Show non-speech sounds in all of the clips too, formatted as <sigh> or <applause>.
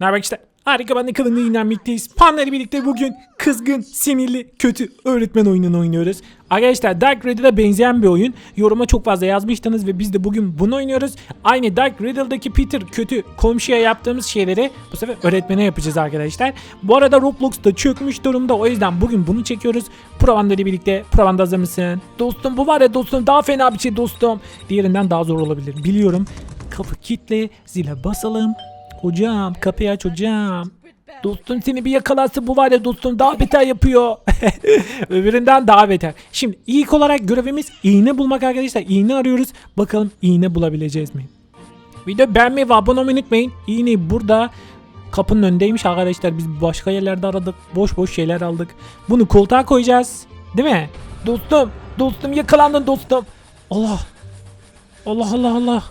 Haber işte? Harika ben de kalınlığı inanmakteyiz. Panda ile birlikte bugün kızgın, sinirli, kötü öğretmen oyununu oynuyoruz. Arkadaşlar Dark Riddle'a benzeyen bir oyun. Yoruma çok fazla yazmıştınız ve biz de bugün bunu oynuyoruz. Aynı Dark Riddle'daki Peter kötü komşuya yaptığımız şeyleri bu sefer öğretmene yapacağız arkadaşlar. Bu arada Roblox da çökmüş durumda o yüzden bugün bunu çekiyoruz. Provanda ile birlikte. Provanda hazır mısın? Dostum bu var ya dostum daha fena bir şey dostum. Diğerinden daha zor olabilir biliyorum. Kapı kitle zile basalım. Hocam kapıyı aç hocam. Dostum seni bir yakalarsa bu var ya dostum daha beter yapıyor. <laughs> Öbüründen daha beter. Şimdi ilk olarak görevimiz iğne bulmak arkadaşlar. İğne arıyoruz. Bakalım iğne bulabileceğiz mi? Video beğenmeyi ve abone olmayı unutmayın. İğneyi burada kapının önündeymiş arkadaşlar. Biz başka yerlerde aradık. Boş boş şeyler aldık. Bunu koltuğa koyacağız. Değil mi? Dostum. Dostum yakalandın dostum. Allah. Allah Allah Allah.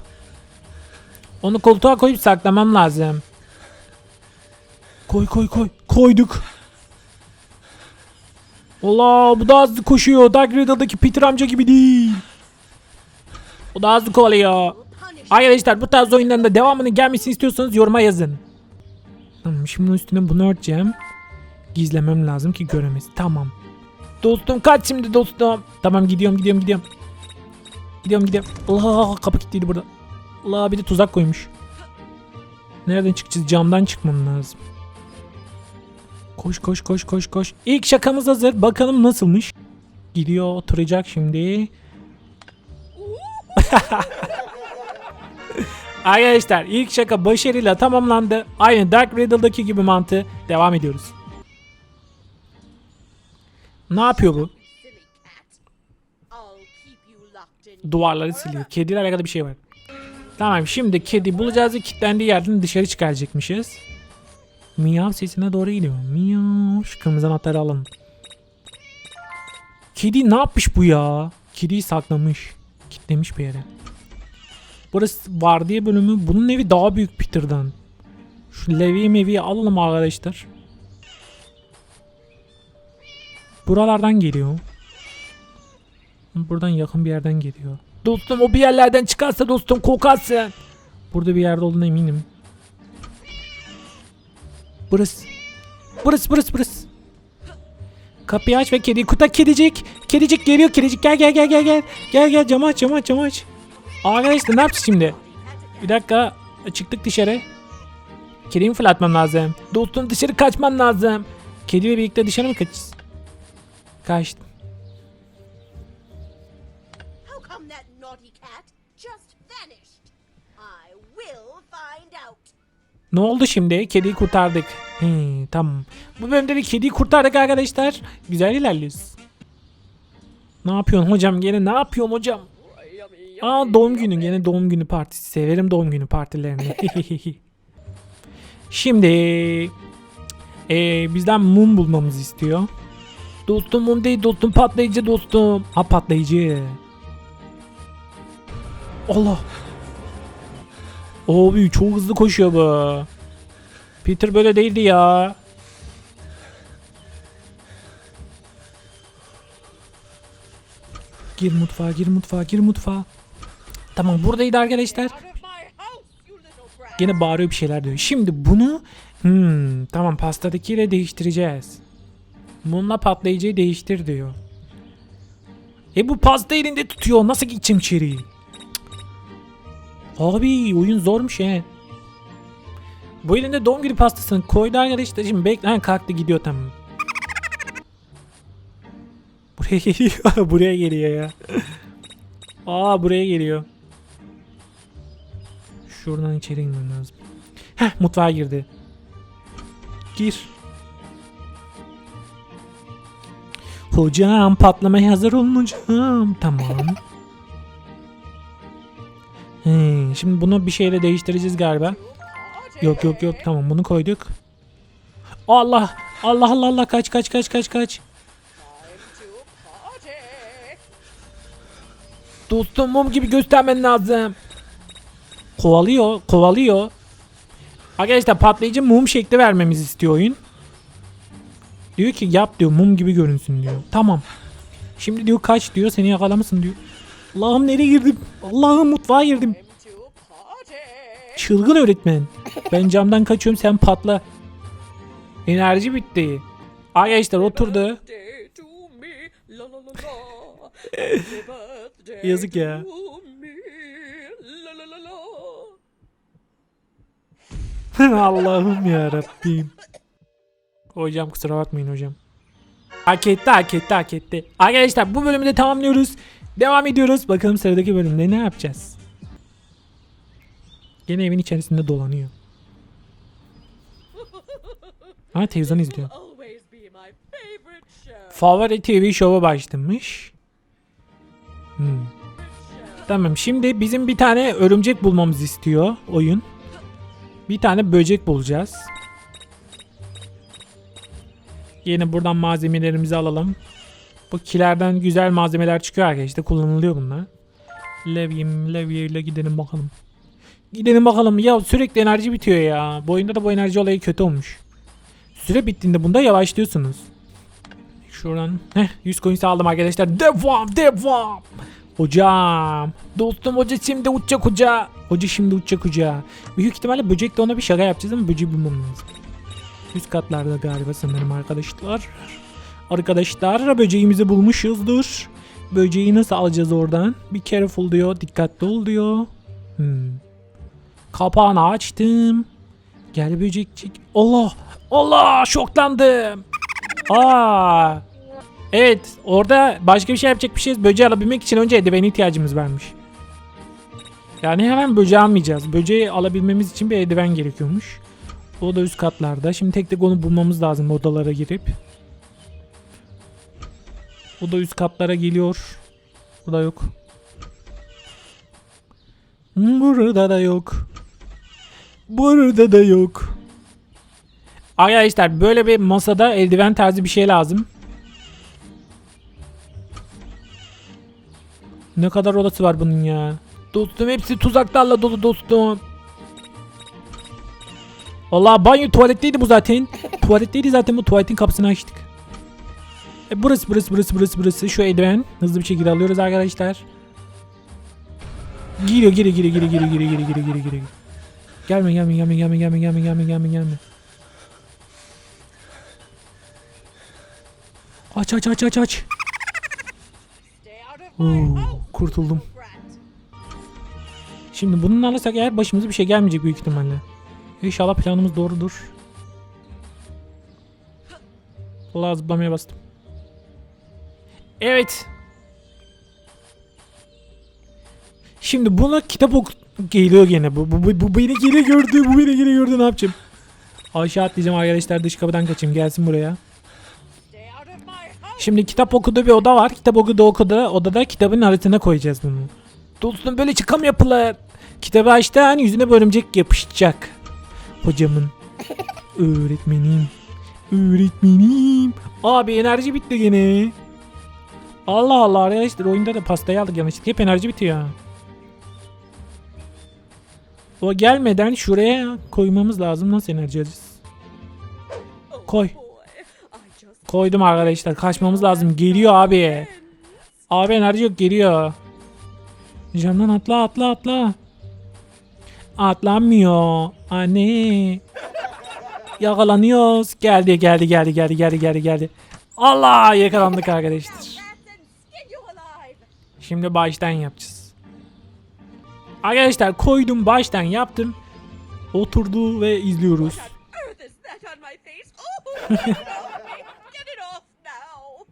Onu koltuğa koyup saklamam lazım. Koy koy koy. Koyduk. Allah bu da hızlı koşuyor. Dark Riddle'daki Peter amca gibi değil. O da hızlı kovalıyor. Arkadaşlar bu tarz oyunların da devamının gelmesini istiyorsanız yoruma yazın. Tamam şimdi üstüne bunu örteceğim. Gizlemem lazım ki göremez. Tamam. Dostum kaç şimdi dostum. Tamam gidiyorum gidiyorum gidiyorum. Gidiyorum gidiyorum. Allah kapı kilitliydi burada. Allah bir de tuzak koymuş. Nereden çıkacağız? Camdan çıkmam lazım. Koş koş koş koş koş. İlk şakamız hazır. Bakalım nasılmış. Gidiyor oturacak şimdi. <laughs> Arkadaşlar ilk şaka başarıyla tamamlandı. Aynı Dark Riddle'daki gibi mantığı devam ediyoruz. Ne yapıyor bu? Duvarları siliyor. Kediyle alakalı bir şey var. Tamam şimdi kedi bulacağız ve kilitlendiği yerden dışarı çıkaracakmışız. Miyav sesine doğru gidiyor. Miyav. Şu kırmızı anahtarı alalım. Kedi ne yapmış bu ya? Kediyi saklamış. Kitlemiş bir yere. Burası vardiya bölümü. Bunun evi daha büyük Peter'dan. Şu Levi'yi meviyi alalım arkadaşlar. Buralardan geliyor. Buradan yakın bir yerden geliyor. Dostum o bir yerlerden çıkarsa dostum kokarsın. Burada bir yerde olduğuna eminim. Burası. Burası burası burası. Kapıyı aç ve kedi kuta kedicik. Kedicik geliyor kedicik gel gel gel gel gel. Gel gel camı aç camı aç camı aç. Arkadaşlar ne yapacağız şimdi? Bir dakika çıktık dışarı. Kediyi mi fırlatmam lazım? Dostum dışarı kaçmam lazım. Kediyle birlikte dışarı mı kaçacağız? Kaçtım. Come that naughty cat just vanished? I will find out. Ne oldu şimdi? Kediyi kurtardık. He, tamam. Bu bölümde de kediyi kurtardık arkadaşlar. Güzel ilerliyoruz. Ne yapıyorsun hocam? Gene ne yapıyorsun hocam? Aa doğum günü. Gene doğum günü partisi. Severim doğum günü partilerini. <laughs> Şimdi eee, bizden mum bulmamızı istiyor. Dostum mum değil dostum patlayıcı dostum. Ha patlayıcı. Allah. Abi çok hızlı koşuyor bu. Peter böyle değildi ya. Gir mutfağa, gir mutfağa, gir mutfağa. Tamam buradaydı arkadaşlar. Gene bağırıyor bir şeyler diyor. Şimdi bunu hmm, tamam pastadakiyle değiştireceğiz. Mumla patlayıcıyı değiştir diyor. E bu pasta elinde tutuyor. Nasıl gideceğim içeri? Abi oyun zormuş he. Bu elinde doğum günü pastasını koydu arkadaşlar. Şimdi bekle. Ha, kalktı gidiyor tamam. Buraya <laughs> geliyor. buraya geliyor ya. Aa buraya geliyor. Şuradan içeri inmem lazım. Heh mutfağa girdi. Gir. Hocam patlamaya hazır olun hocam. Tamam. He, şimdi bunu bir şeyle değiştireceğiz galiba. Yok yok yok tamam bunu koyduk. Allah Allah Allah Allah kaç kaç kaç kaç kaç. Dostum mum gibi göstermen lazım. Kovalıyor, kovalıyor. Arkadaşlar patlayıcı mum şekli vermemizi istiyor oyun. Diyor ki yap diyor mum gibi görünsün diyor. Tamam. Şimdi diyor kaç diyor seni yakalamasın diyor. Allah'ım nereye girdim? Allah'ım mutfağa girdim. Çılgın öğretmen. Ben camdan kaçıyorum sen patla. Enerji bitti. Arkadaşlar oturdu. <laughs> Yazık ya. <laughs> Allah'ım ya Rabbim. Hocam kusura bakmayın hocam. Hak etti hak etti hak etti. Arkadaşlar bu bölümü de tamamlıyoruz. Devam ediyoruz. Bakalım sıradaki bölümde ne yapacağız? Gene evin içerisinde dolanıyor. Ha televizyon izliyor. Favori TV şova başlamış. Hmm. Tamam şimdi bizim bir tane örümcek bulmamız istiyor oyun. Bir tane böcek bulacağız. Yine buradan malzemelerimizi alalım. Bu kilerden güzel malzemeler çıkıyor arkadaşlar. Kullanılıyor bunlar. Levy'im, Levye ile gidelim bakalım. Gidelim bakalım. Ya sürekli enerji bitiyor ya. Bu oyunda da bu enerji olayı kötü olmuş. Süre bittiğinde bunda yavaşlıyorsunuz. Şuradan heh 100 coins aldım arkadaşlar. Devam devam. Hocam. Dostum hoca şimdi uçacak hoca. Hoca şimdi uçacak hoca. Büyük ihtimalle böcekle ona bir şaka yapacağız ama böceği bulmam lazım. Üst katlarda galiba sanırım arkadaşlar. Arkadaşlar böceğimizi bulmuşuzdur. Böceği nasıl alacağız oradan? Bir careful diyor. Dikkatli ol diyor. Hmm. Kapağını açtım. Gel böcekçik. Allah! Allah! Şoklandım. Aa. Evet, orada başka bir şey yapacak bir şeyiz. Böceği alabilmek için önce eldivene ihtiyacımız varmış. Yani hemen böceği almayacağız. Böceği alabilmemiz için bir eldiven gerekiyormuş. O da üst katlarda. Şimdi tek tek onu bulmamız lazım odalara girip. O da üst katlara geliyor. Burada yok. Burada da yok. Burada da yok. Arkadaşlar böyle bir masada eldiven tarzı bir şey lazım. Ne kadar odası var bunun ya? Dostum hepsi tuzaklarla dolu dostum. Allah banyo tuvaletteydi bu zaten. tuvaletteydi zaten bu tuvaletin kapısını açtık. E burası burası burası burası burası şu eldiven hızlı bir şekilde alıyoruz arkadaşlar. Giriyor giriyor giriyor giriyor giriyor giriyor giriyor giriyor giriyor giriyor. Gelme gelme gelme gelme gelme gelme gelme gelme gelme. Aç aç aç aç aç. Oo, kurtuldum. Şimdi bununla alırsak eğer başımıza bir şey gelmeyecek büyük ihtimalle. İnşallah planımız doğrudur. Allah zıplamaya bastım. Evet. Şimdi buna kitap ok geliyor gene. Bu, bu, bu, bu beni geri gördü. Bu beni geri gördü. Ne yapacağım? Aşağı atlayacağım arkadaşlar. Dış kapıdan kaçayım. Gelsin buraya. Şimdi kitap okuduğu bir oda var. Kitap okuduğu okuda, odada kitabın arasına koyacağız bunu. Dostum böyle çıkam yapılır. Kitabı açtı hani yüzüne bir örümcek yapışacak. Hocamın. <laughs> Öğretmenim. Öğretmenim. Abi enerji bitti gene. Allah Allah arkadaşlar oyunda da pastayı aldık yanlışlıkla. Hep enerji bitiyor. O gelmeden şuraya koymamız lazım. Nasıl enerji alacağız? Koy. Koydum arkadaşlar. Kaçmamız lazım. Geliyor abi. Abi enerji yok geliyor. Camdan atla atla atla. Atlanmıyor. Anne. Yakalanıyoruz. Geldi geldi geldi geldi geldi geldi geldi. Allah yakalandık arkadaşlar. Şimdi baştan yapacağız. Arkadaşlar koydum baştan yaptım. Oturdu ve izliyoruz. Oh, now.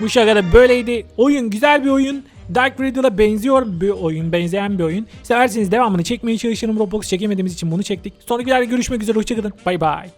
Bu şaka da böyleydi. Oyun güzel bir oyun. Dark Riddle'a benziyor bir oyun, benzeyen bir oyun. Severseniz devamını çekmeye çalışırım. Roblox çekemediğimiz için bunu çektik. Sonraki videoda görüşmek üzere. Hoşçakalın. Bay bay.